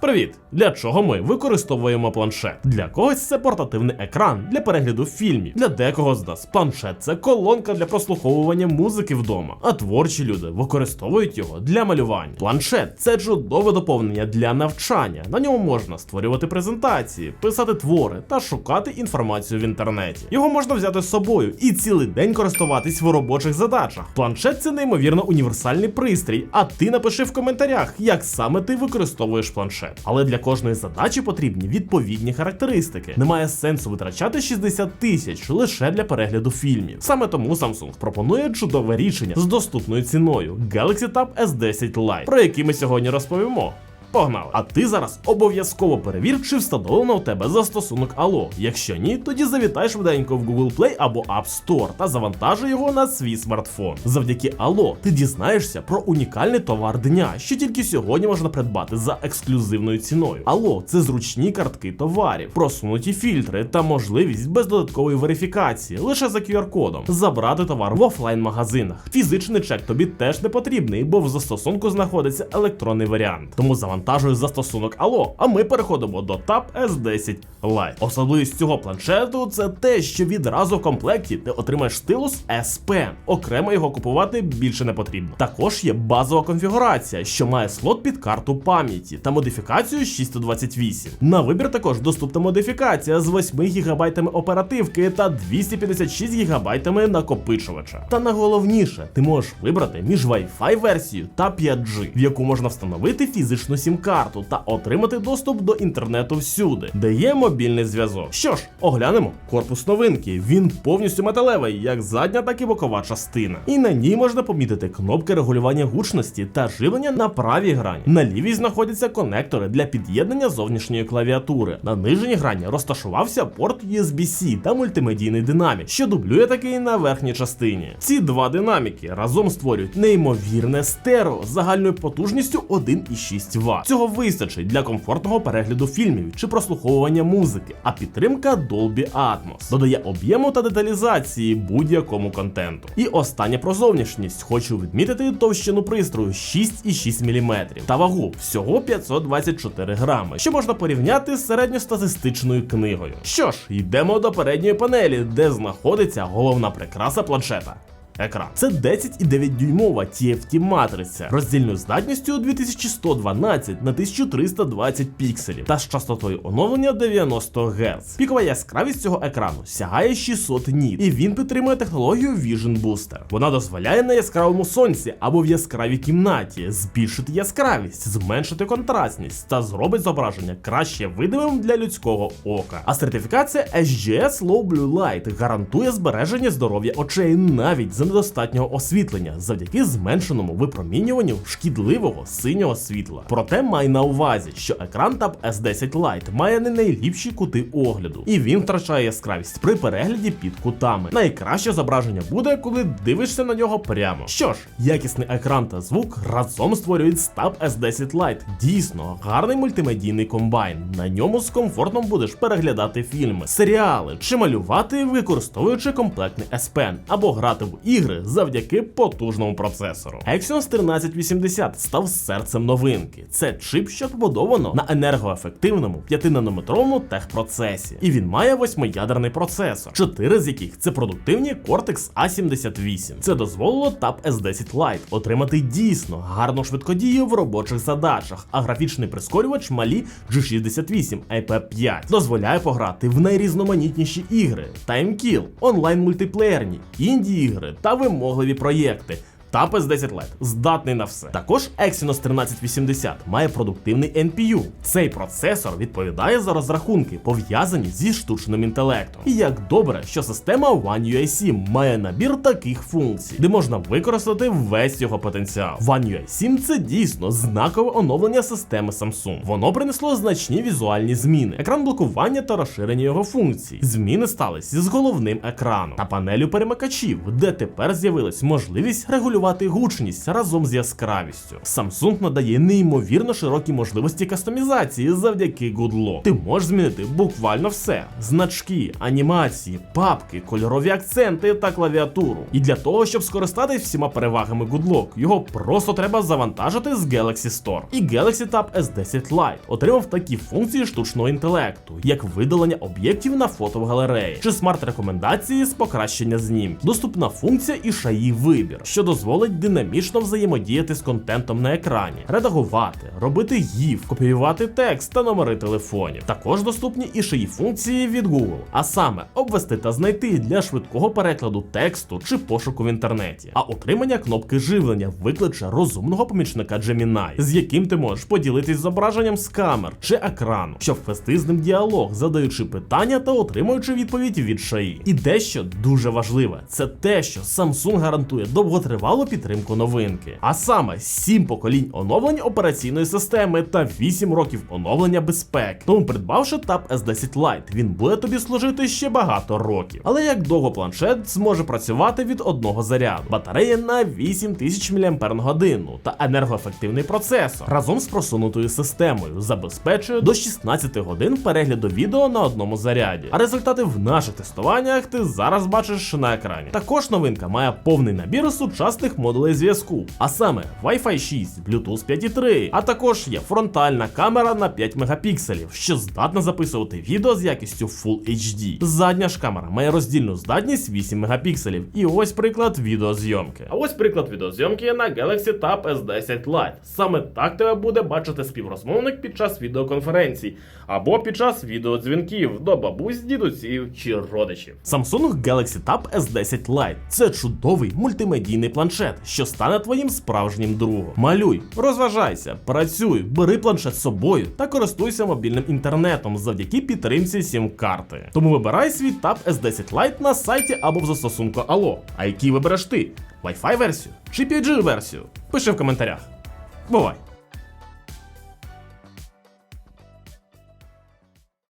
Привіт! Для чого ми використовуємо планшет? Для когось це портативний екран для перегляду фільмів. Для декого з нас планшет це колонка для прослуховування музики вдома. А творчі люди використовують його для малювання. Планшет це чудове доповнення для навчання. На ньому можна створювати презентації, писати твори та шукати інформацію в інтернеті. Його можна взяти з собою і цілий день користуватись в робочих задачах. Планшет це неймовірно універсальний пристрій. А ти напиши в коментарях, як саме ти використовуєш планшет. Але для кожної задачі потрібні відповідні характеристики. Немає сенсу витрачати 60 тисяч лише для перегляду фільмів. Саме тому Samsung пропонує чудове рішення з доступною ціною Galaxy Tab S10 Lite, про які ми сьогодні розповімо. Погнали! А ти зараз обов'язково перевір, чи встановлено у тебе застосунок Allo. Якщо ні, тоді завітай швиденько в Google Play або App Store та завантажуй його на свій смартфон. Завдяки Allo ти дізнаєшся про унікальний товар дня, що тільки сьогодні можна придбати за ексклюзивною ціною. Allo – це зручні картки товарів, просунуті фільтри та можливість без додаткової верифікації лише за QR-кодом забрати товар в офлайн-магазинах. Фізичний чек тобі теж не потрібний, бо в застосунку знаходиться електронний варіант. Тому завантажуй застосунок Allo, а ми переходимо до Tab S10 Lite. Особливість цього планшету це те, що відразу в комплекті ти отримаєш стилус S Pen. Окремо його купувати більше не потрібно. Також є базова конфігурація, що має слот під карту пам'яті та модифікацію 628. На вибір також доступна модифікація з 8 ГБ оперативки та 256 ГБ накопичувача. Та найголовніше, ти можеш вибрати між Wi-Fi версією та 5G, в яку можна встановити фізичну сім-карту та отримати доступ до інтернету всюди, де є мобільний зв'язок. Що ж, оглянемо корпус новинки. Він повністю металевий, як задня, так і бокова частина. І на ній можна помітити кнопки регулювання гучності та живлення на правій грані. На лівій знаходяться конектори для під'єднання зовнішньої клавіатури. На нижній грані розташувався порт USB-C та мультимедійний динамік, що дублює такий на верхній частині. Ці два динаміки разом створюють неймовірне стерео з загальною потужністю 1,6 Вт. Цього вистачить для комфортного перегляду фільмів чи прослуховування музики, а підтримка Dolby Atmos додає об'єму та деталізації будь-якому контенту. І останнє про зовнішність хочу відмітити товщину пристрою 6,6 мм та вагу всього 524 грами, що можна порівняти з середньостатистичною книгою. Що ж, йдемо до передньої панелі, де знаходиться головна прикраса планшета. Екран це 10,9 дюймова TFT матриця роздільною здатністю 2112 на 1320 пікселів та з частотою оновлення 90 Гц. Пікова яскравість цього екрану сягає 600 ніт, і він підтримує технологію Vision Booster. Вона дозволяє на яскравому сонці або в яскравій кімнаті збільшити яскравість, зменшити контрастність та зробить зображення краще видимим для людського ока. А сертифікація SGS Low Blue Light гарантує збереження здоров'я очей навіть за недостатнього освітлення завдяки зменшеному випромінюванню шкідливого синього світла. Проте май на увазі, що екран Tab S10 Lite має не найліпші кути огляду, і він втрачає яскравість при перегляді під кутами. Найкраще зображення буде, коли дивишся на нього прямо. Що ж, якісний екран та звук разом створюють Tab S10 Lite. Дійсно, гарний мультимедійний комбайн. На ньому з комфортом будеш переглядати фільми, серіали чи малювати, використовуючи комплектний S Pen або грати в ігри завдяки потужному процесору. Exynos 1380 став серцем новинки. Це чип, що побудовано на енергоефективному 5-нанометровому техпроцесі. І він має восьмиядерний процесор, чотири з яких це продуктивні Cortex A78. Це дозволило Tab S10 Lite отримати дійсно гарну швидкодію в робочих задачах, а графічний прискорювач малі G68 IP5 дозволяє пограти в найрізноманітніші ігри: Time Kill, онлайн мультиплеєрні, інді ігри та вимогливі проєкти. Tab S10 Lite здатний на все. Також Exynos 1380 має продуктивний NPU. Цей процесор відповідає за розрахунки, пов'язані зі штучним інтелектом. І як добре, що система One UI 7 має набір таких функцій, де можна використати весь його потенціал. One UI 7 це дійсно знакове оновлення системи Samsung. Воно принесло значні візуальні зміни, екран блокування та розширення його функцій. Зміни сталися з головним екраном та панелю перемикачів, де тепер з'явилась можливість регулювати регулювати гучність разом з яскравістю. Samsung надає неймовірно широкі можливості кастомізації завдяки Goodlock. Ти можеш змінити буквально все: значки, анімації, папки, кольорові акценти та клавіатуру. І для того, щоб скористатись всіма перевагами Goodlock, його просто треба завантажити з Galaxy Store. І Galaxy Tab S10 Lite отримав такі функції штучного інтелекту, як видалення об'єктів на фото в галереї, чи смарт-рекомендації з покращення знімків. Доступна функція і шаї вибір, що дозволить динамічно взаємодіяти з контентом на екрані, редагувати, робити гіф, копіювати текст та номери телефонів. Також доступні і шиї функції від Google, а саме обвести та знайти для швидкого перекладу тексту чи пошуку в інтернеті, а отримання кнопки живлення викличе розумного помічника Gemini, з яким ти можеш поділитись зображенням з камер чи екрану, щоб вести з ним діалог, задаючи питання та отримуючи відповідь від шаї. І дещо дуже важливе це те, що Samsung гарантує довготривалу підтримку новинки, а саме 7 поколінь оновлень операційної системи та 8 років оновлення безпеки. Тому, придбавши Tab S10 Lite, він буде тобі служити ще багато років. Але як довго планшет зможе працювати від одного заряду? Батарея на 8000 мАч та енергоефективний процесор разом з просунутою системою забезпечує до 16 годин перегляду відео на одному заряді. А результати в наших тестуваннях ти зараз бачиш на екрані. Також новинка має повний набір сучасних модулей зв'язку, а саме Wi-Fi 6, Bluetooth 5.3, а також є фронтальна камера на 5 мегапікселів, що здатна записувати відео з якістю Full HD. Задня ж камера має роздільну здатність 8 мегапікселів. І ось приклад відеозйомки. А ось приклад відеозйомки на Galaxy Tab S10 Lite. Саме так тебе буде бачити співрозмовник під час відеоконференцій або під час відеодзвінків до бабусь, дідусів чи родичів. Samsung Galaxy Tab S10 Lite – це чудовий мультимедійний планшет, що стане твоїм справжнім другом. Малюй, розважайся, працюй, бери планшет з собою та користуйся мобільним інтернетом завдяки підтримці сім-карти. Тому вибирай свій Tab S10 Lite на сайті або в застосунку Allo. А який вибереш ти? Wi-Fi версію чи 5G версію? Пиши в коментарях. Бувай!